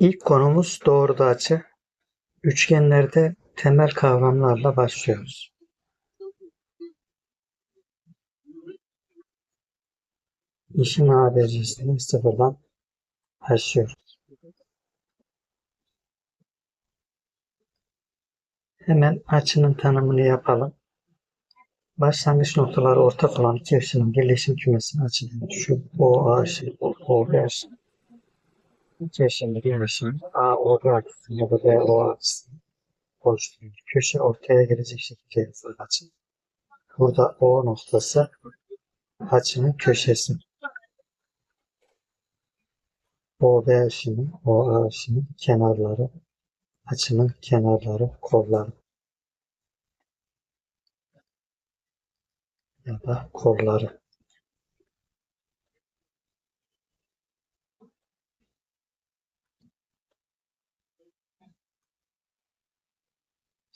İlk konumuz doğruda açı. Üçgenlerde temel kavramlarla başlıyoruz. İşin ABC'sini sıfırdan başlıyoruz. Hemen açının tanımını yapalım. Başlangıç noktaları ortak olan iki açının birleşim kümesi açı. Şu OA şey, OB açı. İki açının birleşimi AOB açısı ya da BO açısı oluşturuyor. Köşe ortaya gelecek şekilde yazılır açı. Burada O noktası açının köşesi. OB açının, OA açının kenarları, açının kenarları, kolları. ya da kolları.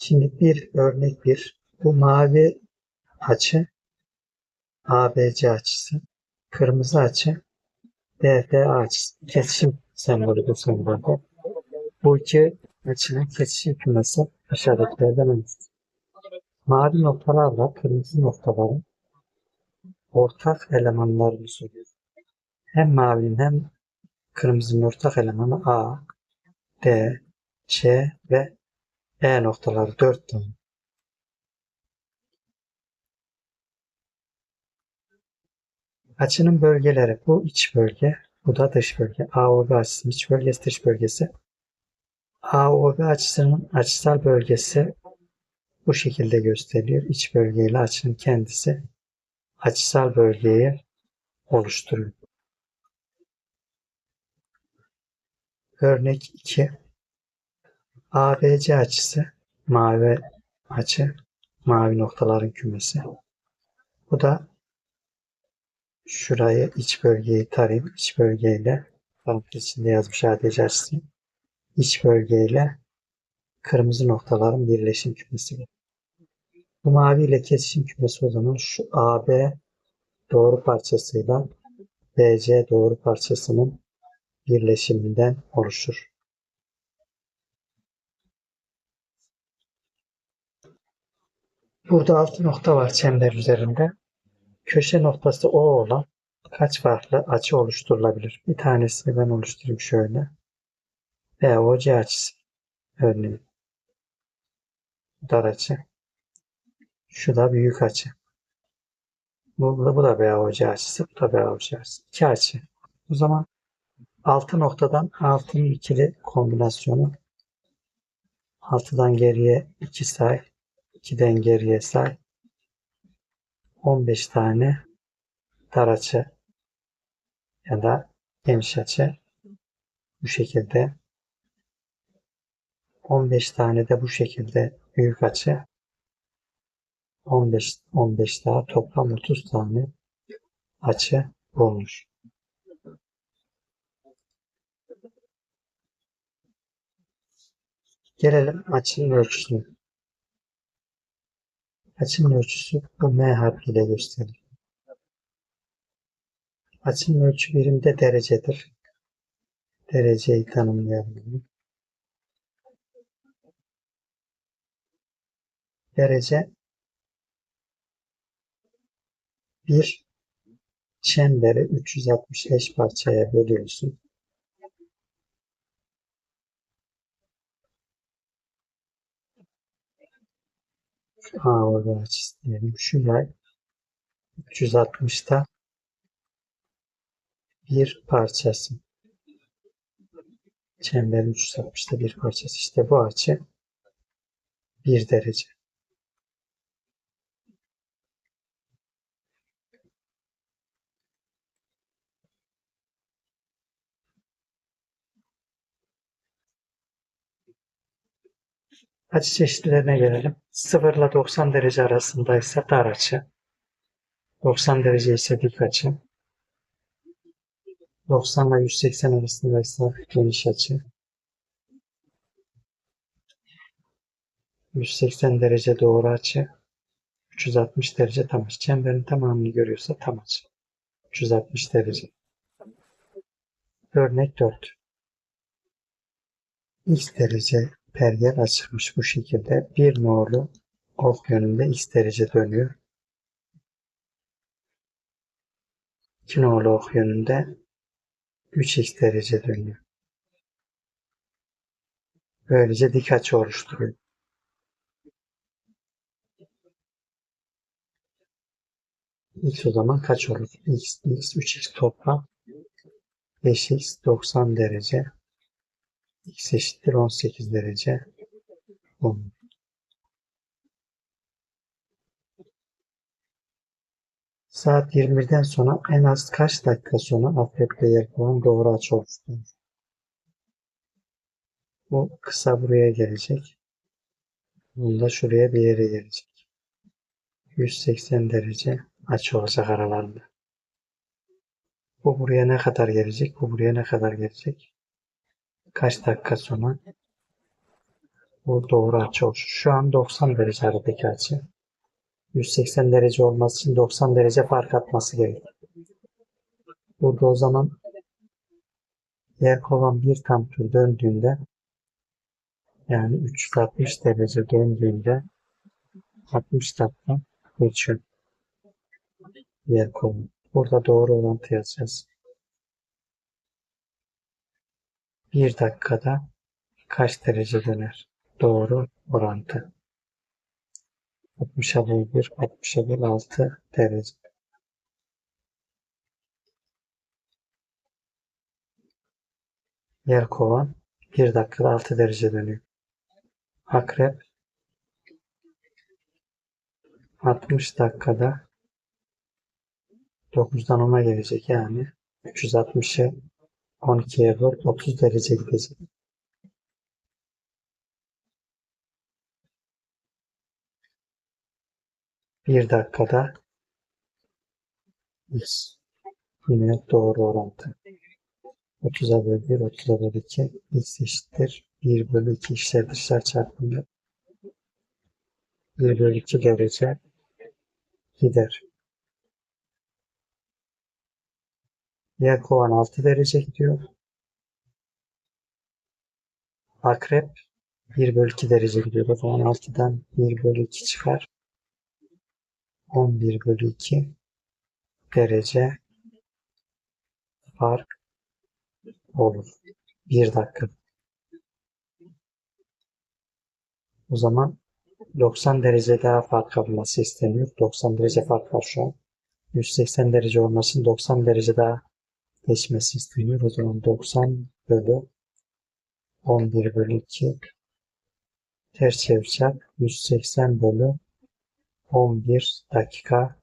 Şimdi bir örnek bir. Bu mavi açı ABC açısı. Kırmızı açı BFA açısı. Kesişim sembolü de sembolde. Bu iki açının kesişim kümesi aşağıdakilerden hangisi? Mavi noktalarla kırmızı noktaların ortak elemanlarını soruyor. Hem mavinin hem kırmızının ortak elemanı A, D, C ve E noktaları dört tane. Açının bölgeleri bu iç bölge, bu da dış bölge. AOB açısının iç bölgesi, dış bölgesi. AOB açısının açısal bölgesi bu şekilde gösteriliyor. İç bölgeyle açının kendisi açısal bölgeyi oluşturuyor. Örnek 2. ABC açısı mavi açı, mavi noktaların kümesi. Bu da şurayı iç bölgeyi tarayayım. İç bölgeyle parantez içinde yazmış ABC açısı. İç bölgeyle kırmızı noktaların birleşim kümesi. Bu mavi ile kesişim kümesi o zaman şu AB doğru parçasıyla BC doğru parçasının birleşiminden oluşur. Burada altı nokta var çember üzerinde. Köşe noktası O olan kaç farklı açı oluşturulabilir? Bir tanesini ben oluşturayım şöyle. BOC açısı. Örneğin. Dar açı. Şu da büyük açı. Bu, bu da BOC açısı. Bu da BOC açısı. İki açı. O zaman altı noktadan altının ikili kombinasyonu. Altıdan geriye iki say. 2'den geriye say. 15 tane dar açı ya da geniş açı bu şekilde 15 tane de bu şekilde büyük açı 15 15 daha toplam 30 tane açı bulmuş. Gelelim açının ölçüsüne. Açının ölçüsü bu M harfiyle gösterilir. Açının ölçü birimde derecedir. Dereceyi tanımlayalım. Derece bir çemberi 360 eş parçaya bölüyorsun. A orada açısı diyelim. Şu yay 360'ta bir parçası. Çemberin 360'ta bir parçası. İşte bu açı bir derece. Açı çeşitlerine gelelim. 0 ile 90 derece arasındaysa dar açı. 90 derece ise dik açı. 90 ile 180 arasındaysa geniş açı. 180 derece doğru açı. 360 derece tam açı. Çemberin tamamını görüyorsa tam açı. 360 derece. Örnek 4. x derece pergel açılmış bu şekilde. Bir nolu ok yönünde x derece dönüyor. 2 nolu ok yönünde 3x derece dönüyor. Böylece dik açı oluşturuyor. X o zaman kaç olur? X, X, 3X toplam 5X 90 derece. X eşittir 18 derece. 10. Saat 21'den sonra en az kaç dakika sonra afetle yakılan doğru açı oluşturur? Bu kısa buraya gelecek. Bunda şuraya bir yere gelecek. 180 derece açı olacak aralarında. Bu buraya ne kadar gelecek? Bu buraya ne kadar gelecek? Kaç dakika sonra? Bu doğru açı oluşur. Şu an 90 derece aradaki açı. 180 derece olması için 90 derece fark atması gerekir. Burada o zaman yer kovan bir tam tur döndüğünde yani 360 derece döndüğünde 60 dakika geçiyor. Yer kovan. Burada doğru orantı yazacağız. Bir dakikada kaç derece döner? Doğru orantı. 60'a böl 1, 60'a böl 6 derece. Yer kovan 1 dakikada 6 derece dönüyor. Akrep 60 dakikada 9'dan 10'a gelecek yani 360'ı 12'ye böl 30 derece gidecek. Bir dakikada x yine doğru orantı. 30'a böl 1, 30'a böl 2 x eşittir. 1 bölü 2 işler dışlar çarpımı 1 bölü 2 derece gider. Yer kovan 6 derece gidiyor. Akrep 1 bölü 2 derece gidiyor. O zaman 6'dan 1 bölü 2 çıkar. 11 bölü 2 derece fark olur. 1 dakika. O zaman 90 derece daha fark olması isteniyor. 90 derece fark var şu an. 180 derece olmasın 90 derece daha geçmesi isteniyor. O zaman 90 bölü 11 bölü 2 ters çevireceğim. 180 bölü 11 dakika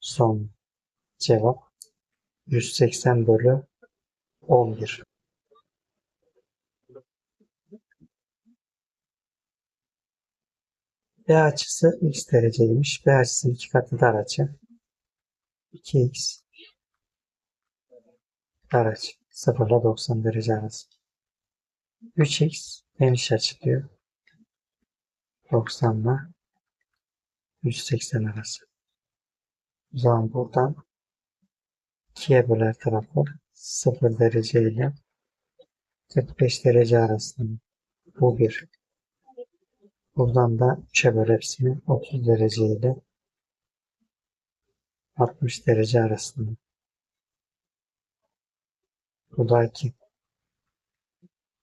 son cevap 180 bölü 11. B açısı x dereceymiş. B açısının iki katı dar açı. 2x dar açı. 0 ile 90 derece arası. 3x geniş açı diyor. 90 ile 180 arası. O zaman buradan 2'ye böler tarafı 0 derece ile 45 derece arasında. Bu bir. Buradan da 3'e böl hepsini 30 derece ile 60 derece arasında. Bu da 2.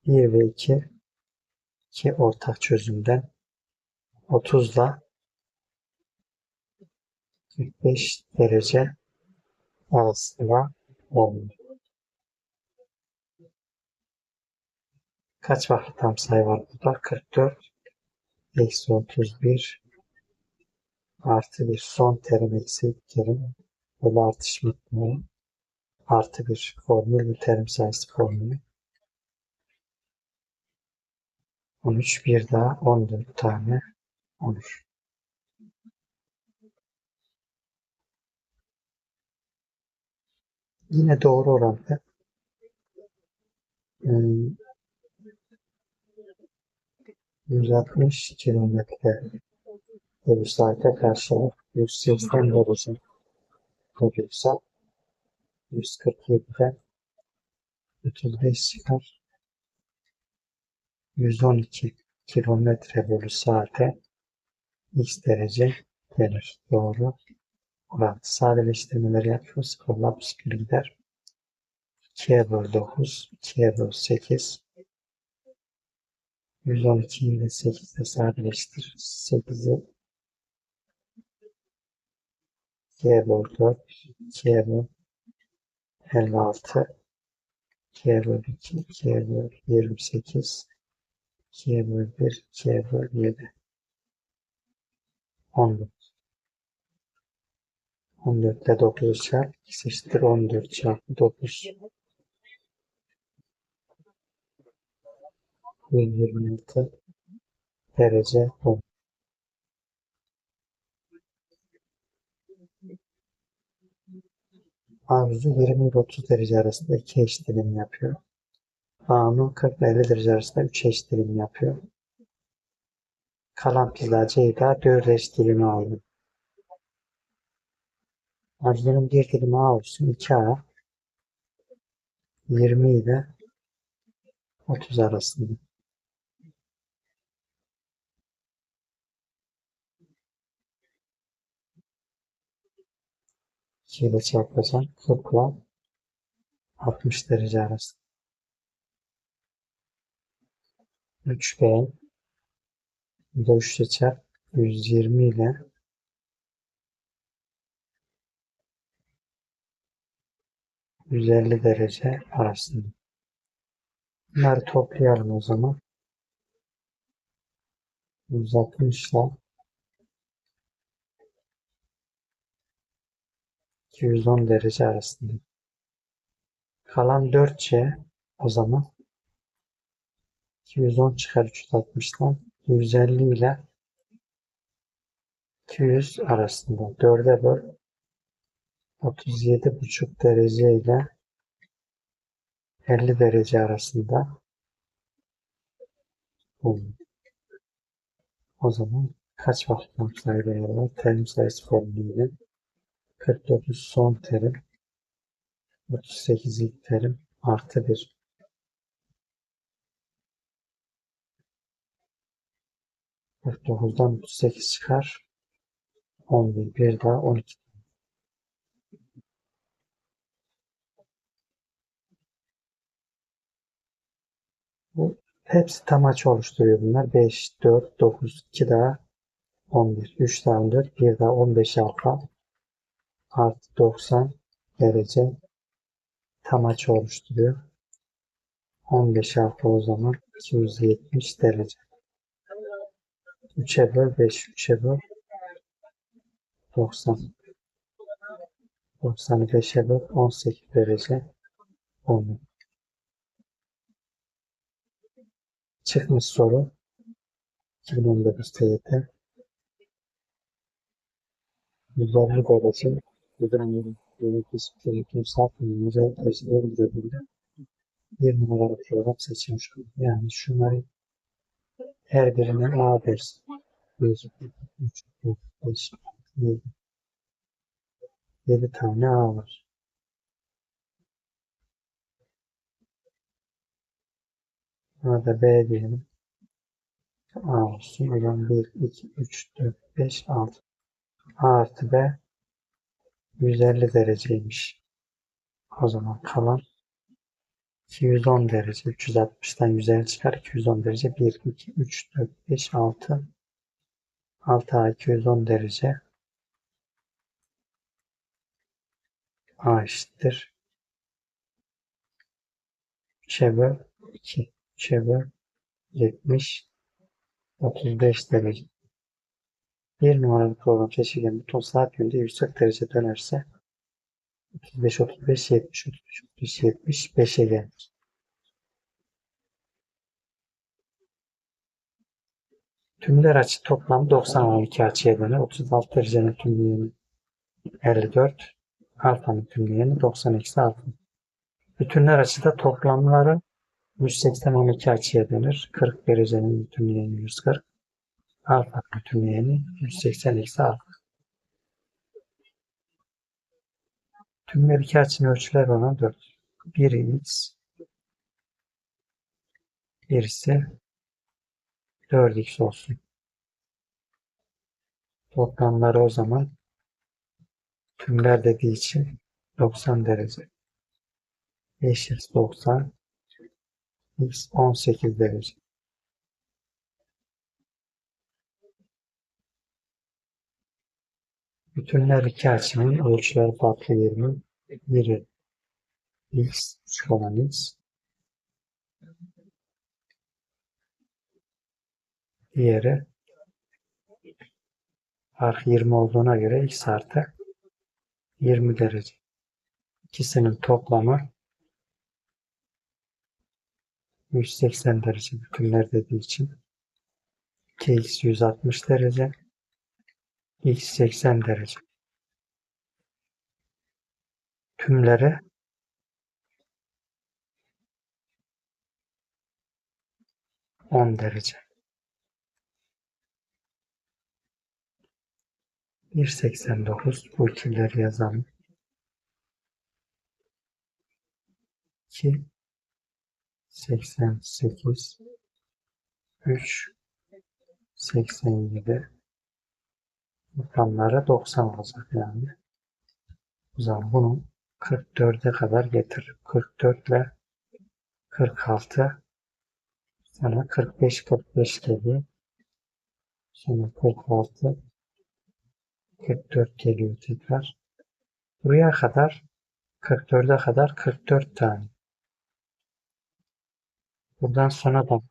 1 ve 2 2 ortak çözümden 30 ile 45 derece arasında olmuyor. Kaç farklı tam sayı var burada? 44 eksi 31 artı bir son terim eksi terim böyle artış miktarı artı bir formül bir terim sayısı formülü 13 bir daha 14 tane olur. Yine doğru orantı. Hmm, 160 kilometre bölü saate karşılık 180 derece oluyorsa 147'den 35 çıkar. 112 kilometre bölü saate x derece gelir. Doğru. Orantı sadeleştirmeleri yapıyor. Sıfırla 61 gider. 2'ye böl 9, 2'ye böl 8. 112'yi ile 8 ile sadeleştir. 8'i 2'ye böl 4, 2'ye böl 56, 2'ye böl 2, 2'ye böl 28, 2'ye böl 1, 2'ye böl 7. 14. 14 ile 9'u çarp. X eşittir 14 çarpı 9. 126 derece 10. Arzu 20 ile 30 derece arasında 2 eş dilim yapıyor. Banu 40 ile 50 derece arasında 3 eş dilim yapıyor. Kalan pizza Ceyda 4 eş dilimi aldı. Arzu'nun bir dilimi A olsun 2A 20 ile 30 arasında. 2 ile çarpacağım. 40 ile 60 derece arası. 3B bu da 3 ile çarp 120 ile 150 derece arasında. Bunları toplayalım o zaman. 160 ile 210 derece arasında. Kalan 4C o zaman 210 çıkar 360'dan 150 ile 200 arasında. 4'e böl 37,5 derece ile 50 derece arasında bulunur. O zaman kaç baktım sayıları var? Terim sayısı formülüyle 49 son terim. 38 ilk terim. Artı 1 49'dan 38 çıkar. 11 bir daha 12 Bu hepsi tam açı oluşturuyor bunlar. 5, 4, 9, 2 daha 11, 3 daha 14, 1 daha 15 alfa artı 90 derece tam açı oluşturuyor. 15 alfa o zaman 270 derece. 3'e böl 5, 3'e böl 90. 95'e böl 18 derece 10. Çıkmış soru 2019 TYT 150 derece Güdüren yönetim yönetim saatinin özel tercihleri görebildi. Bir numaralı program seçilmiş. Yani şunları her birine A dersin. 1, 2, 3, 4, 5, 7. 7 tane A var. Burada B diyelim. A olsun. O zaman 1, 2, 3, 4, 5, 6. A artı B 150 dereceymiş. O zaman kalan 210 derece. 360'dan 150 çıkar. 210 derece. 1, 2, 3, 4, 5, 6. 6A 210 derece. A eşittir. 3'e böl 2. 3'e böl 70. 35 derece. Bir numaralı program seçilgen buton saat yönünde 140 derece dönerse 35, 35, 70, 35, 35, 70, 5'e gelir. Tümler açı toplam 90 12 açıya döner. 36 derecenin tümleyeni 54. Alfanın tümleyeni 90 eksi alfa. Bütünler açıda toplamları 180 12 açıya dönür. 40 derecenin tümleyeni 140. Alfa bütünleyeni 180 eksi alfa. Tümler iki açının ölçüleri olan 4. Biri x, birisi 4x olsun. Toplamları o zaman tümler dediği için 90 derece. Eşit 90 x 18 derece. Bütünler iki açının ölçüleri farklı 20. Biri x şu olan x. Diğeri fark 20 olduğuna göre x artı 20 derece. İkisinin toplamı 180 derece bütünler dediği için 2x 160 derece x 80 derece. Tümleri on derece. 1.89 bu ikileri yazalım. 2 88 3 87 rakamları 90 olacak yani. O zaman bunu 44'e kadar getir. 44 ile 46 sonra 45 45 geliyor. Sonra 46 44 geliyor tekrar. Buraya kadar 44'e kadar 44 tane. Buradan sonra da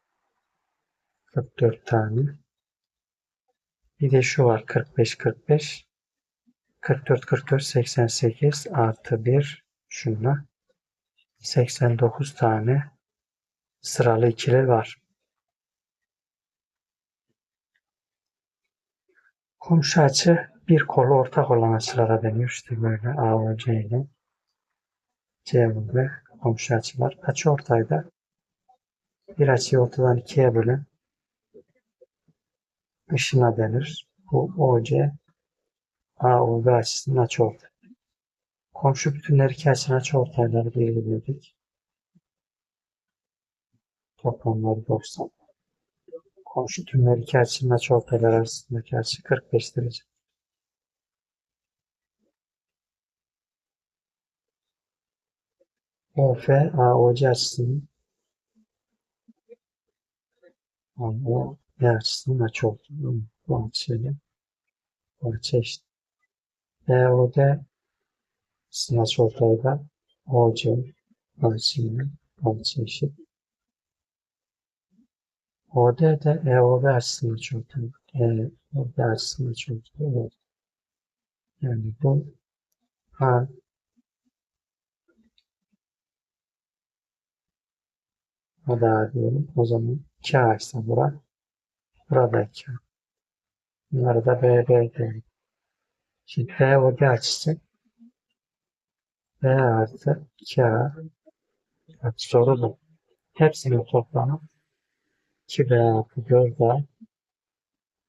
44 tane. Bir de şu var 45 45 44 44 88 artı 1 şunla 89 tane sıralı ikili var. Komşu açı bir kolu ortak olan açılara deniyor. İşte böyle A C ile C ve komşu açılar. Açı ortayda bir açıyı ortadan ikiye bölen ışına denir. Bu OC AOB açısının açıortay. Komşu bütünler iki açının açıortayları belirledik. Toplamları 90. Komşu tümler iki açının açıortayları arasındaki açı 45 derece. OF AOC açısının o açıortayı. Bu açıyla bu açı eşit. BOD sınavç ortayda OC açısıyla açı eşit. OD de EOB açısının açıortayı. EOB açısının açıortayı. Evet. Yani bu A O da diyelim. O zaman 2A ise bura. Burada 2A. Bunları da BB diyelim. Şimdi B D açısı B artı 2A Bak soru bu. Hepsinin toplamı 2B artı 4A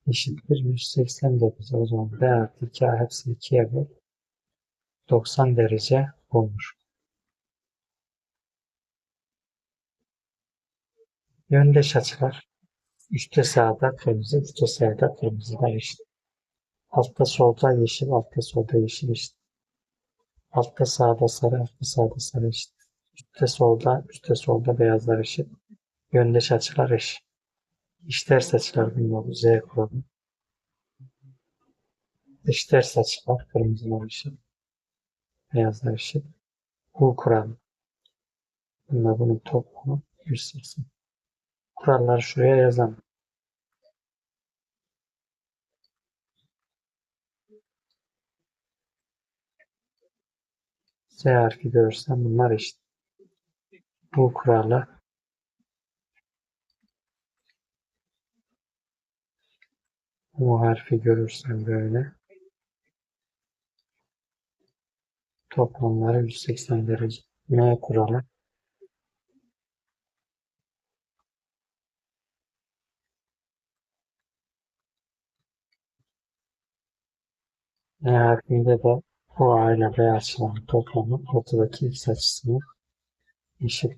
eşittir 189. O zaman B artı 2A hepsini 2'ye böl. 90 derece olmuş. Yöndeş açılar. Üstte sağda kırmızı, üstte sağda kırmızılar eşit. Altta solda yeşil, altta solda yeşil eşit. Altta sağda sarı, altta sağda sarı eşit. Üstte solda, üstte solda beyazlar eşit. Yöndeş açılar eşit. İç ters açılar bunlar. Z kuralı. Dış ters açılar kırmızılar eşit. Beyazlar eşit. U kuralı. Bunlar bunun toplamı 180. Kuralları şuraya yazalım. Z harfi görürsem bunlar eşit. Bu kuralı U harfi görürsem böyle toplamları 180 derece. M kuralı Nihayetinde de bu aile ve açılan toplamın ortadaki x açısını eşit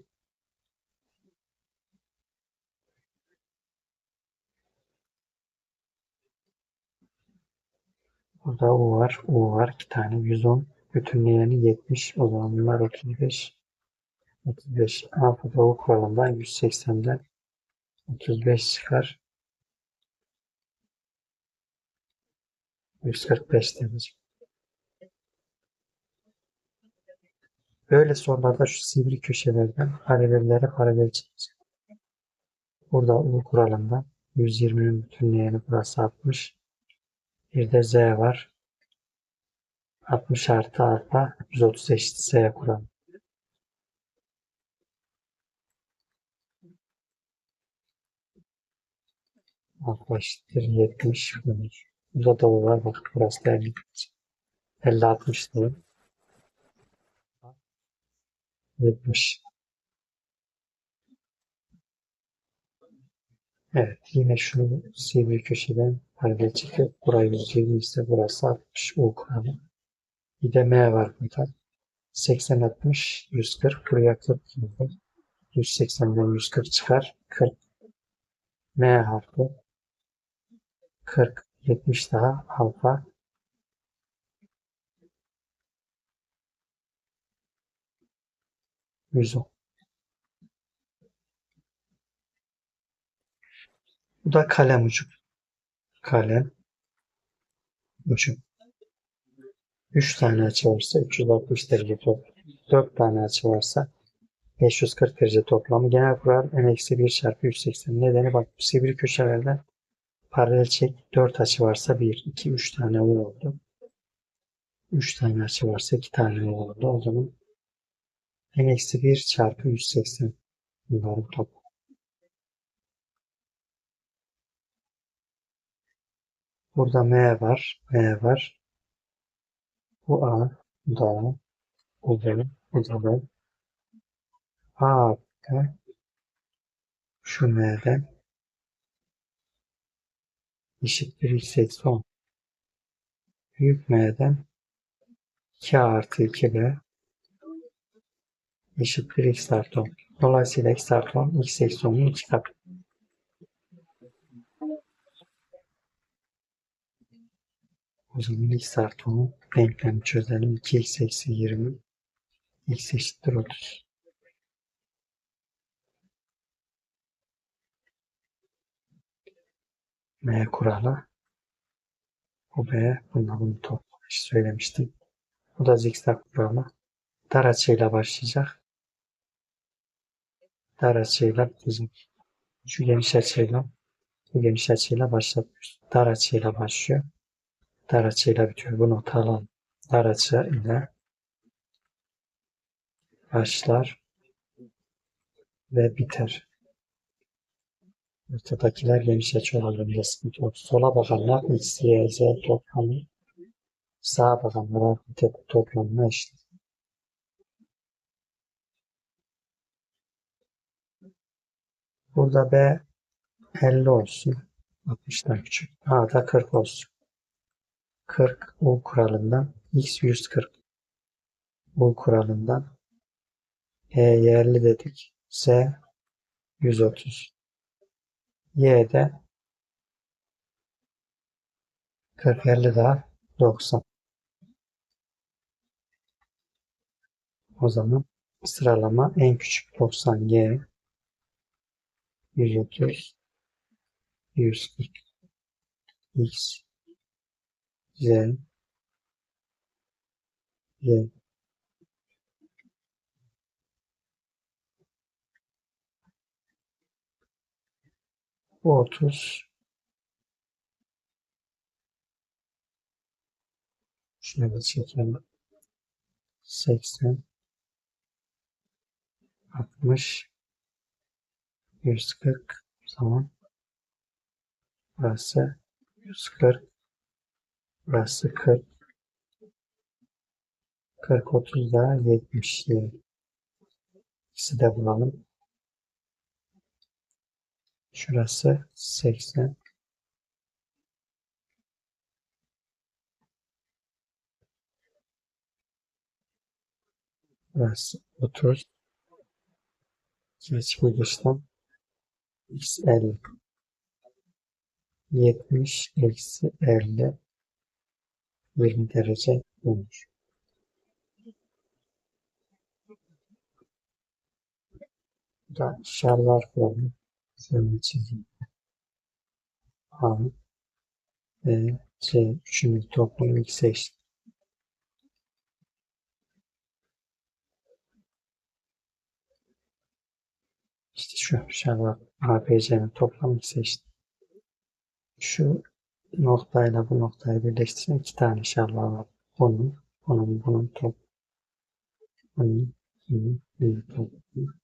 Burada U var, U var. 2 tane 110. Bütünleyeni 70. O zaman bunlar 35. 35. Alfa da U kuralından 180'den 35 çıkar. 145 demiş. Böyle sorularda şu sivri köşelerden paralellere paralel çekeceğim. Burada U kuralından 120'nin bütünleyeni burası 60. Bir de Z var. 60 artı alfa 130 eşit Z kuralı. Alfa eşittir 70. Burada da U var. Bak burası da 50. 50 60 diyor. 70. Evet yine şunu sivri köşeden paralel çekip burayı 120 ise burası 60 U kuralı. Bir de M var burada. 80 60 140 buraya 40 girdi. 180'den 140 çıkar. 40 M harfi 40 70 daha alfa. Bu da kalem ucu. Kalem ucu. 3 tane açı varsa 360 derece toplam. 4 tane açı varsa 540 derece toplamı. Genel kural n-1 çarpı 180. Nedeni bak bu sivri köşelerden paralel çek 4 açı varsa 1, 2, 3 tane U oldu. 3 tane açı varsa 2 tane U oldu. O zaman n-1 çarpı 180 bunların toplamı. Burada M var, M var. Bu A, bu da A, bu B, bu da B. A, şu M'den eşittir eksi 10. Büyük M'den 2 artı 2B eşittir x artı 10. Dolayısıyla x artı 10 x eksi 10'un 2 katı. O zaman x artı 10'un denklemi çözelim. 2x eksi 20 x eşittir 30. M kuralı. Bu B. Bununla bunu toplamış söylemiştim. Bu da zikzak kuralı. Dar açıyla başlayacak. Dar açıyla bitecek. Şu geniş açıyla bu geniş açıyla başlatıyoruz. Dar açıyla başlıyor. Dar açıyla bitiyor. Bu notu alalım. Dar açı ile başlar ve biter. Ortadakiler geniş açı oranlarında sıkıntı. Sola bakanlar x, y, z toplamı sağa bakanlar harfi toplamına eşit. Burada B 50 olsun. 60'dan küçük. A da 40 olsun. 40 U kuralından x 140 U kuralından E yerli dedik. Z 130. Y'de 40 50 daha 90. O zaman sıralama en küçük 90 Y 130 140 X Z Y Bu 30 Şöyle çekelim. 80 60 140 tamam. Burası 140 Burası 40 40 30 daha 70 İkisi de bulalım. Şurası 80 Burası 30 Geç bu dıştan x 50 70 eksi 50 20 derece bulunur. Bu da şalvar kuralı. Şöyle çizeyim. A, B, C, üçünün toplamı x'e eşit. İşte şu şalvar ABC'nin toplamı eşit. Şu noktayla bu noktayı birleştiren iki tane şalvar var. Bunun, bunun, bunun top. Bunun, bunun, bunun toplamı.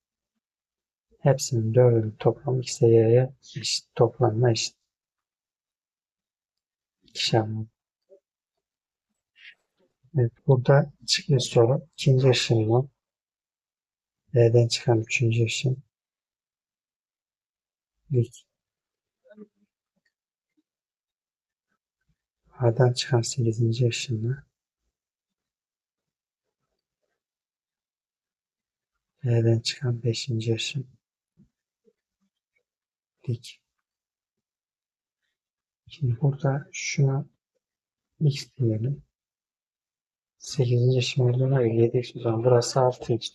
Hepsinin dördünün toplamı x'e y'ye eşit. Toplamına eşit. İki şalvar. Evet, burada çıkıyor soru. İkinci ışınla B'den çıkan üçüncü ışın dik. A'dan çıkan sekizinci ışınla B'den çıkan beşinci ışın dik. Şimdi burada şuna x diyelim. 8. ışın olduğuna göre 7x o zaman burası 6x.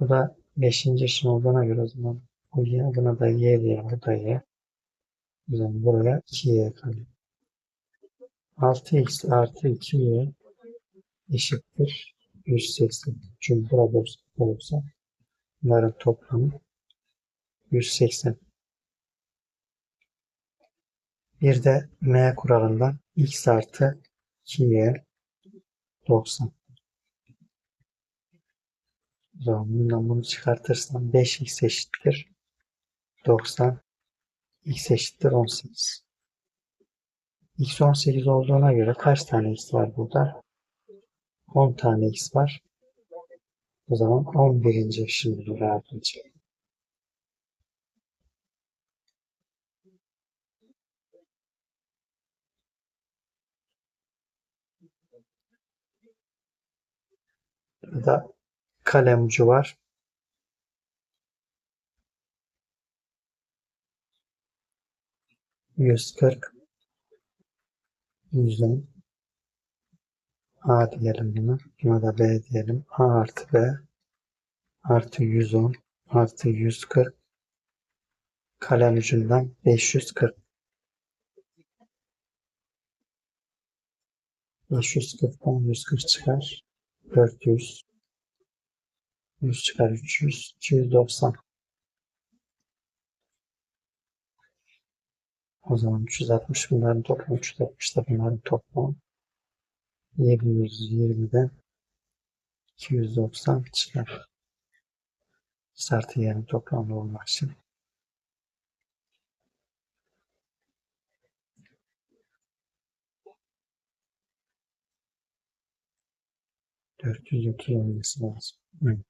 Bu da 5. ışın olduğuna göre o zaman bu y, buna da y diyelim. Bu da y. O zaman buraya 2y kalıyor. 6x artı 2y eşittir 180. Çünkü burada olursa bunların toplamı 180. Bir de m kuralından x artı 2y 90. O zaman bundan bunu çıkartırsam 5x eşittir 90. x eşittir 18. x 18 olduğuna göre kaç tane x var burada? 10 tane x var. O zaman 11. şimdi rahatlayacak. Burada kalem ucu var. Yüz kırk. Yüzden. A diyelim buna. Buna da B diyelim. A artı B. Artı 110. Artı 140. Kalem ucundan 540. 540'tan 140 çıkar. 400. 100 çıkar 300. 290. O zaman 360 bunların toplamı 360 da bunların toplamı 720'den 290 çıkar. Startı yerin toplamı olmak için. Dört yüz otuz olması lazım. Evet.